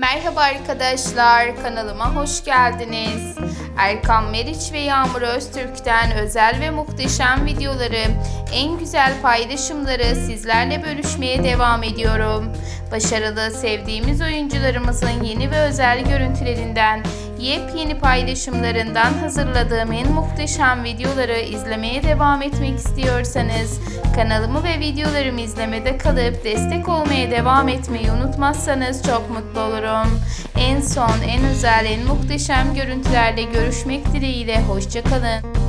Merhaba arkadaşlar, kanalıma hoş geldiniz. Erkan Meriç ve Yağmur Öztürk'ten özel ve muhteşem videoları, en güzel paylaşımları sizlerle bölüşmeye devam ediyorum. Başarılı, sevdiğimiz oyuncularımızın yeni ve özel görüntülerinden, yepyeni paylaşımlarından hazırladığım en muhteşem videoları izlemeye devam etmek istiyorsanız, kanalımı ve videolarımı izlemede kalıp destek olmaya devam etmeyi unutmazsanız çok mutlu olurum. En son, en özel, en muhteşem görüntülerle görüşmek dileğiyle. Hoşçakalın.